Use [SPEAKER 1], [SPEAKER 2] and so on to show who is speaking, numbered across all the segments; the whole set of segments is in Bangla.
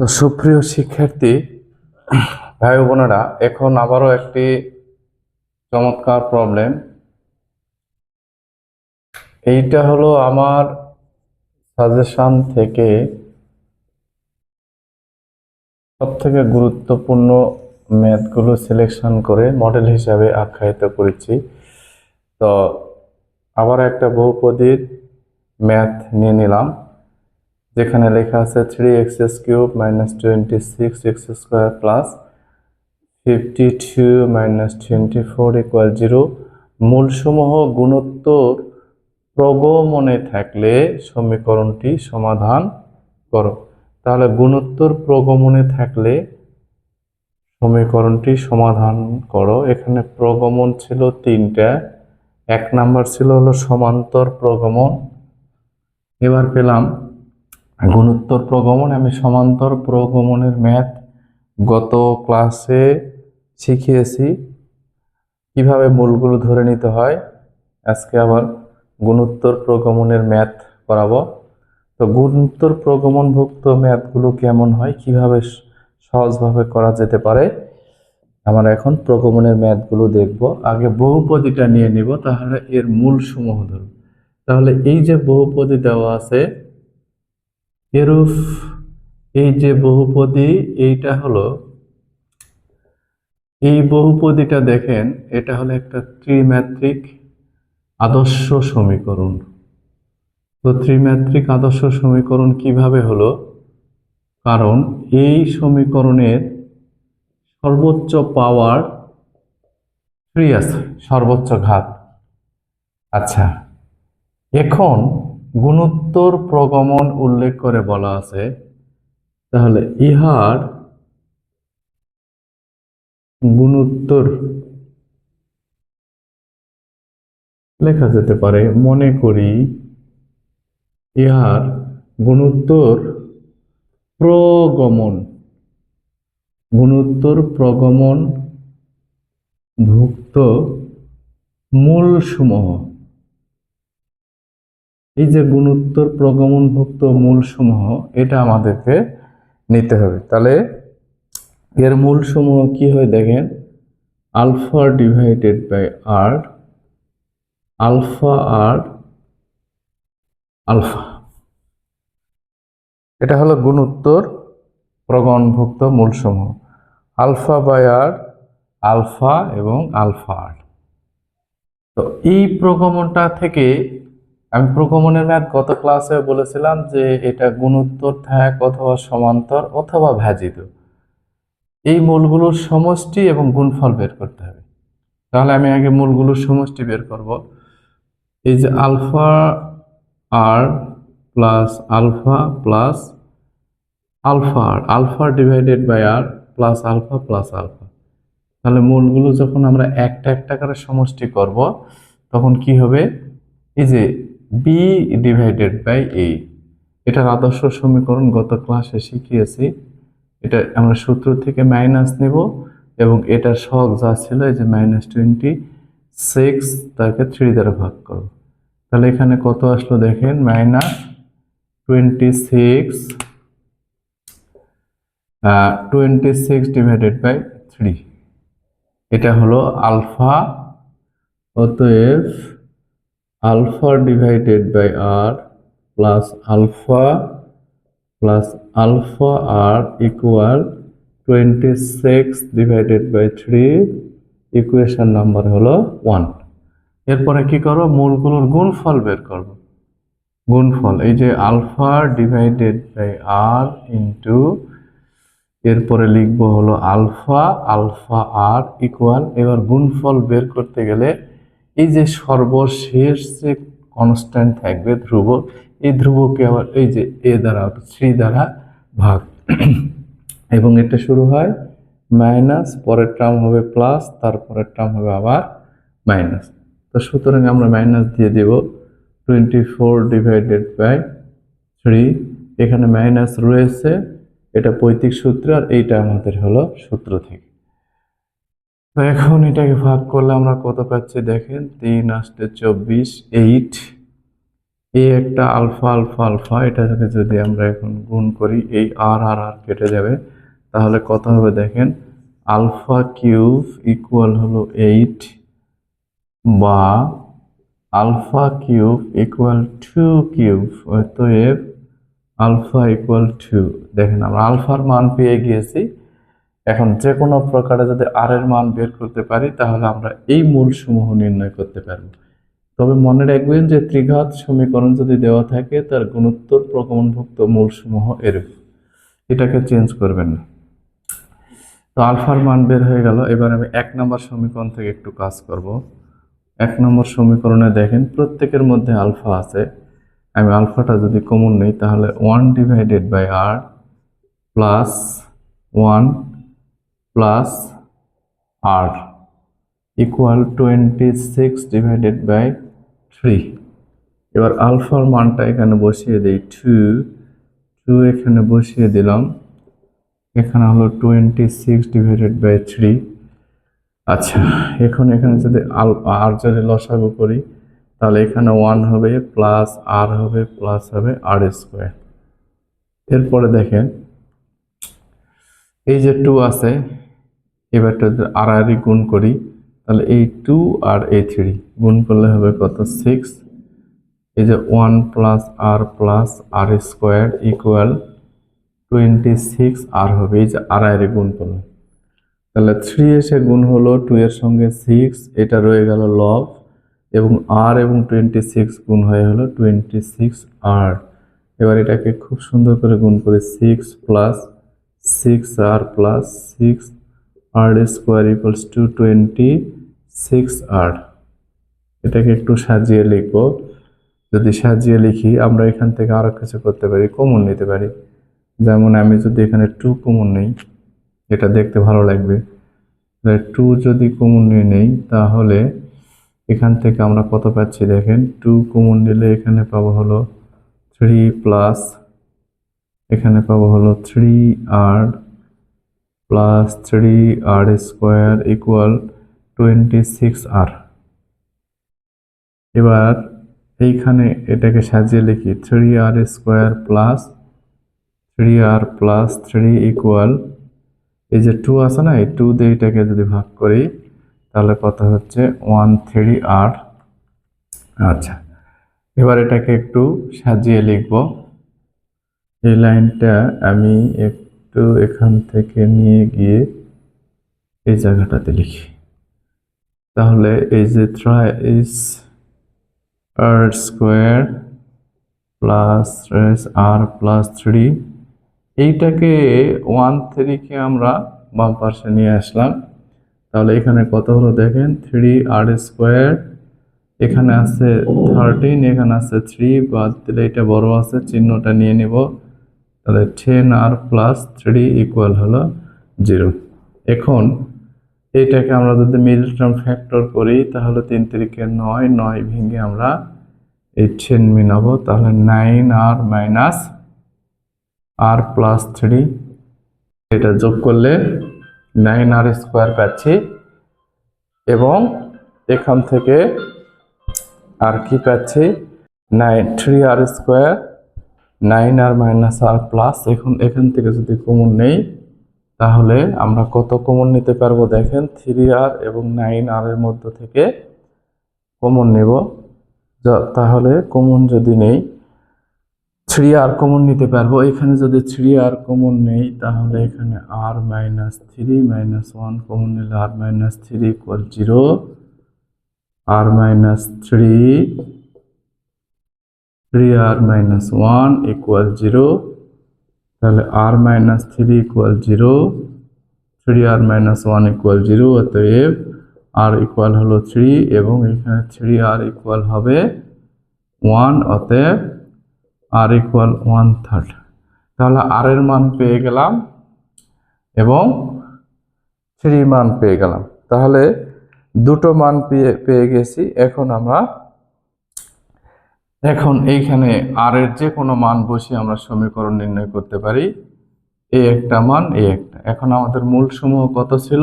[SPEAKER 1] তো সুপ্রিয় শিক্ষার্থী, ভাই বোনেরা, এখন আবারও একটি চমৎকার প্রবলেম এইটা হলো আমার সাজেশান থেকে সব থেকে গুরুত্বপূর্ণ ম্যাথগুলো সিলেকশন করে মডেল হিসাবে আখ্যায়িত করেছি। তো আবার একটা বহুপদীর ম্যাথ নিয়ে নিলাম। যেখানে লেখা আছে three x cube minus twenty six x square plus fifty two minus twenty four equal zero মূলসমূহ গুণোত্তর প্রগমনে থাকলে সমীকরণটি সমাধান করো। তাহলে গুণোত্তর প্রগমনে থাকলে সমীকরণটি সমাধান করো। এখানে প্রগমন ছিল তিনটা, এক নাম্বার ছিল হলো সমান্তর প্রগমন। এবার পেলাম গুণোত্তর প্রগমন আমি সমান্তর প্রগমনের ম্যাথ গত ক্লাসে শিখিয়েছি। কীভাবে মূলগুলো ধরে নিতে হয়, আজকে আবার গুণোত্তর প্রগমনের ম্যাথ করাবো। তো গুণোত্তর প্রগমনভুক্ত ম্যাথগুলো কেমন হয়, কীভাবে সহজভাবে করা যেতে পারে, আমরা এখন প্রগমনের ম্যাথগুলো দেখব। আগে বহুপদীটা নিয়ে নিব, তাহলে এর মূল সমূহ ধরব। তাহলে এই যে বহুপদী দেওয়া আছে এরূপ এই যে বহুপদী, এইটা হলো, এই বহুপদীটা দেখেন, এটা হলো একটা ত্রিমাত্রিক আদর্শ সমীকরণ। তো ত্রিমাত্রিক আদর্শ সমীকরণ কীভাবে হলো? কারণ এই সমীকরণের সর্বোচ্চ পাওয়ার থ্রি আছে, সর্বোচ্চ ঘাত। আচ্ছা এখন গুণোত্তর প্রগমন উল্লেখ করে বলা আছে। তাহলে ইহার গুণোত্তর লেখা যেতে পারে। মনে করি ইহার গুণোত্তর প্রগমন গুণোত্তর প্রগমন ভুক্ত মূলসমূহ। এই যে গুণোত্তর প্রগমনভুক্ত মূলসমূহ, এটা আমাদেরকে নিতে হবে। তাহলে এর মূলসমূহ কি হয় দেখেন? Alpha divided by r, alpha r alpha. এটা হলো গুণোত্তর প্রগমনভুক্ত মূলসমূহ। আলফা বাই আর, আলফা এবং আলফা আর। তো এই প্রগমনটা থেকে আমি প্রগমনের ম্যাথ গত ক্লাসে বলেছিলাম যে এটা গুণোত্তর থাক অথবা সমান্তর অথবা ভাজিত। এই মূলগুলোর সমষ্টি এবং গুণফল বের করতে হবে। তাহলে আমি আগে মূলগুলোর সমষ্টি বের করব। এই যে alpha r plus alpha plus alpha r, alpha divided by r plus alpha plus alpha. তাহলে মূলগুলো যখন আমরা একটা একটা করে সমষ্টি করব, তখন কি হবে? এই যে বি ডিভাইডেড বাই এ এটার আদর্শ সমীকরণ গত ক্লাসে শিখিয়েছি। এটা আমরা সূত্র থেকে মাইনাস নেব এবং এটার সহগ যা ছিল যে মাইনাস টোয়েন্টি সিক্স তাকে থ্রি দ্বারা ভাগ করব। তাহলে এখানে কত আসলো দেখেন? Minus twenty six twenty six divided by three এটা হলো আলফা অতএব alpha divided by r plus alpha plus alpha r equal twenty six divided by three, equation number হলো ওয়ান। এরপরে কি করো মূলগুলোর গুণফল বের করব। গুণফল, এই যে alpha divided by r into, এরপরে লিখব হলো আলফা আলফা আর ইকুয়াল। এবার গুণফল বের করতে গেলে এই যে সর্বশেষ যে কনস্ট্যান্ট থাকবে ধ্রুব, এই ধ্রুবকে আবার এই যে এ দ্বারা থ্রি দ্বারা ভাগ। এবং এটা শুরু হয় মাইনাস পরের টার্ম হবে প্লাস তারপরের টার্ম হবে আবার মাইনাস তো সুতরাং আমরা মাইনাস দিয়ে দেব twenty four divided by three এখানে মাইনাস রয়েছে, এটা পৈতৃক সূত্র আর এইটা আমাদের হলো সূত্র থেকে। তো এখন এটাকে ভাগ করলে আমরা কত পাচ্ছি দেখেন? তিন আসতে চব্বিশ এইট এই একটা আলফা আলফা আলফা, এটাকে যদি আমরা এখন গুণ করি, এই আর আর আর কেটে যাবে, তাহলে কত হবে দেখেন? আলফা কিউব ইকুয়াল হলো এইট বা alpha cube equal two cube হয়তো অতএব আলফা ইকুয়াল টু দেখেন আমরা আলফার মান পেয়ে গিয়েছি এখন যে কোনো প্রকারে যদি আর এর মান বের করতে পারি, তাহলে আমরা এই মূলসমূহ নির্ণয় করতে পারব। তবে মনে রাখবেন যে ত্রিঘাত সমীকরণ যদি দেওয়া থাকে, তার গুণোত্তর প্রগমনভুক্ত মূলসমূহ এরূপ। এটাকে চেঞ্জ করবেন না। তো আলফার মান বের হয়ে গেল। এবার আমি এক নম্বর সমীকরণ থেকে একটু কাজ করব। এক নম্বর সমীকরণে দেখেন প্রত্যেকের মধ্যে আলফা আছে। আমি আলফাটা যদি কমন নেই, তাহলে one divided by r plus one plus r equal twenty six divided by three এবার আলফার মানটা এখানে বসিয়ে দিই টু টু এখানে বসিয়ে দিলাম। এখানে হলো twenty six divided by three আচ্ছা এখন এখানে যদি আল আর যদি লসাগু করি, তাহলে এখানে ওয়ান হবে প্লাস আর হবে প্লাস হবে আর স্কোয়ার এরপরে দেখেন, এই যে টু আছে এবারটা আর গুণ করি, তাহলে এই টু আর এই থ্রি গুণ করলে হবে কত সিক্স এই যে one plus r plus r square equal twenty six r হবে, এই যে আর আরই গুণ করলাম তাহলে থ্রি এসে গুণ হলো টু এর সঙ্গে সিক্স এটা রয়ে গেল লব এবং আর এবং টোয়েন্টি সিক্স গুণ হয়ে হলো টোয়েন্টি সিক্স আর এবার এটাকে খুব সুন্দর করে গুণ করে six plus six r plus six r square equals to twenty six r এটাকে একটু সাজিয়ে লিখব। যদি সাজিয়ে লিখি, আমরা এখান থেকে আরও কিছু করতে পারি কমন নিতে পারি। যেমন আমি যদি এখানে টু কমন নেই, এটা দেখতে ভালো লাগবে। টু যদি কমন নিয়ে নেই, তাহলে এখান থেকে আমরা কত পাচ্ছি দেখেন? টু কমন নিলে এখানে পাবো হলো থ্রি প্লাস এখানে পাবো হলো three r plus three r square equal twenty six r এবার এইখানে এটাকে সাজিয়ে লিখি three r square plus three r plus three equal এই যে টু আছে না, এই টু দিয়ে এটাকে যদি ভাগ করি, তাহলে কত হচ্ছে? ওয়ান থ্রি আর আচ্ছা। এবার এটাকে একটু সাজিয়ে লিখব। এই লাইনটা আমি একটু এখান থেকে নিয়ে গিয়ে এই জায়গাটাতে লিখি। তাহলে এই যে thrice r square plus r plus three এইটাকে ওয়ান থ্রিকে আমরা বাম পাশে নিয়ে আসলাম। তাহলে এখানে কত হলো দেখেন? থ্রি আর স্কোয়ার এখানে আছে থার্টিন এখানে আছে থ্রি বাদ দিলে এটা বড় আছে, চিহ্নটা নিয়ে নিব। তাহলে ten r plus three equal হলো জিরো এখন এইটাকে আমরা যদি মিডল টার্ম ফ্যাক্টর করি, তাহলে তিন তিরিকে নয় নয় ভেঙে আমরা এই টেন মিনাবো তাহলে nine r minus r plus three এটা যোগ করলে নাইন আর স্কোয়ার পাচ্ছি। এবং এখান থেকে আর কি পাচ্ছি? Nine three r square nine r minus r plus, এখন এখান থেকে যদি কমন নেই, তাহলে আমরা কত কমন নিতে পারব? দেখেন থ্রি আর এবং নাইন আর এর মধ্য থেকে কমন নেব। তাহলে কমন যদি নেই থ্রি আর কমন নিতে পারব। এখানে যদি থ্রি আর কমন নেই, তাহলে এখানে r minus three minus one common নিলে r minus three equal zero r minus three three r minus one equal zero তাহলে r minus three equal zero three r minus one equal zero অতএব আর ইকুয়াল হলো থ্রি এবং এখানে থ্রি আর ইকুয়াল হবে ওয়ান অতএব আর ইকুয়াল ওয়ান থার্ড তাহলে আর এর মান পেয়ে গেলাম এবং থ্রি মান পেয়ে গেলাম। তাহলে দুটো মান পেয়ে পেয়ে গেছি। এখন আমরা এখন এইখানে আর এর যে কোনো মান বসে আমরা সমীকরণ নির্ণয় করতে পারি। এই একটা মান এই একটা। এখন আমাদের মূল সমূহ কত ছিল?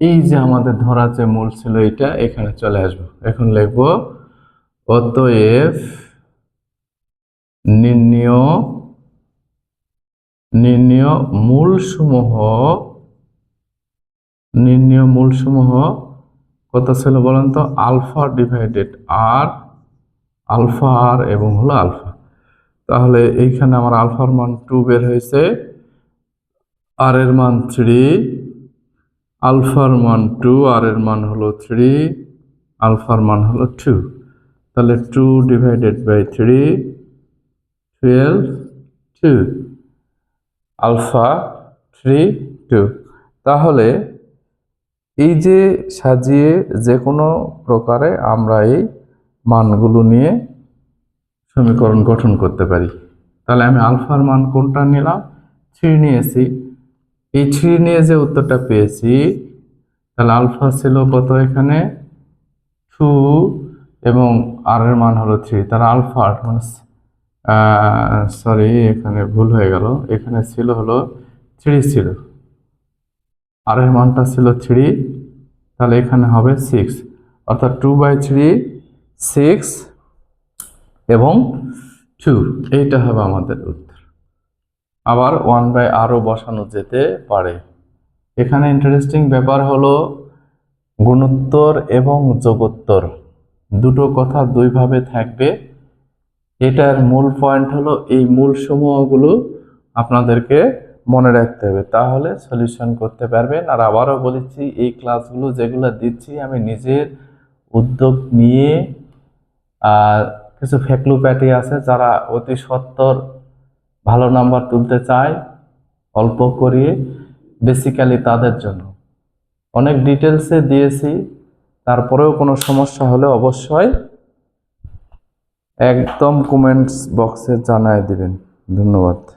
[SPEAKER 1] এই যে আমাদের ধরা যে মূল ছিল এটা এখানে চলে আসব। এখন লিখব, অতএব নির্ণীয় নির্ণীয় মূলসমূহ নির্ণীয় মূলসমূহ কত ছিল বলেন তো? Alpha divided r alpha r এবং হলো আলফা। তাহলে এইখানে আমার আলফার মান টু বের হয়েছে। আর এর মান থ্রি আলফার মান টু আর এর মান হলো থ্রি আলফার মান হলো টু তাহলে two divided by three twelve two alpha three two তাহলে এই যে সাজিয়ে যে কোনো প্রকারে আমরা এই মানগুলো নিয়ে সমীকরণ গঠন করতে পারি। তাহলে আমি আলফার মান কোনটা নিলাম? থ্রি নিয়েছি এই থ্রি নিয়ে যে উত্তরটা পেয়েছি, তাহলে আলফা ছিল কত এখানে? টু এবং আর এর মান হলো থ্রি। তাহলে আলফা মানে সরি, এখানে ভুল হয়ে গেল। এখানে ছিল হলো থ্রি ছিল। আর এর মানটা ছিল থ্রি, তাহলে এখানে হবে সিক্স। অর্থাৎ টু বাই থ্রি সিক্স এবং টু। এইটা হবে আমাদের উত্তর। আবার ওয়ান বাই আরও বসানো যেতে পারে। এখানে ইন্টারেস্টিং ব্যাপার হলো গুণোত্তর এবং যোগোত্তর। দুটো কথা দুইভাবে থাকবে। এটার মূল পয়েন্ট হলো এই মূল সমূহগুলো আপনাদেরকে মনে রাখতে হবে। তাহলে সলিউশন করতে পারবেন। আর আবারও বলেছি, এই ক্লাসগুলো যেগুলো দিচ্ছি, আমি নিজের উদ্যোগ নিয়ে কিছু ফেকলু প্যাটি আছে যারা অতি সত্তর ভালো নাম্বার তুলতে চায় অল্প করিয়ে বেসিক্যালি তাদের জন্য। অনেক ডিটেলসে দিয়েছি, তারপরেও কোনো সমস্যা হলে অবশ্যই একদম কমেন্টস বক্সে জানায় দিবেন। ধন্যবাদ।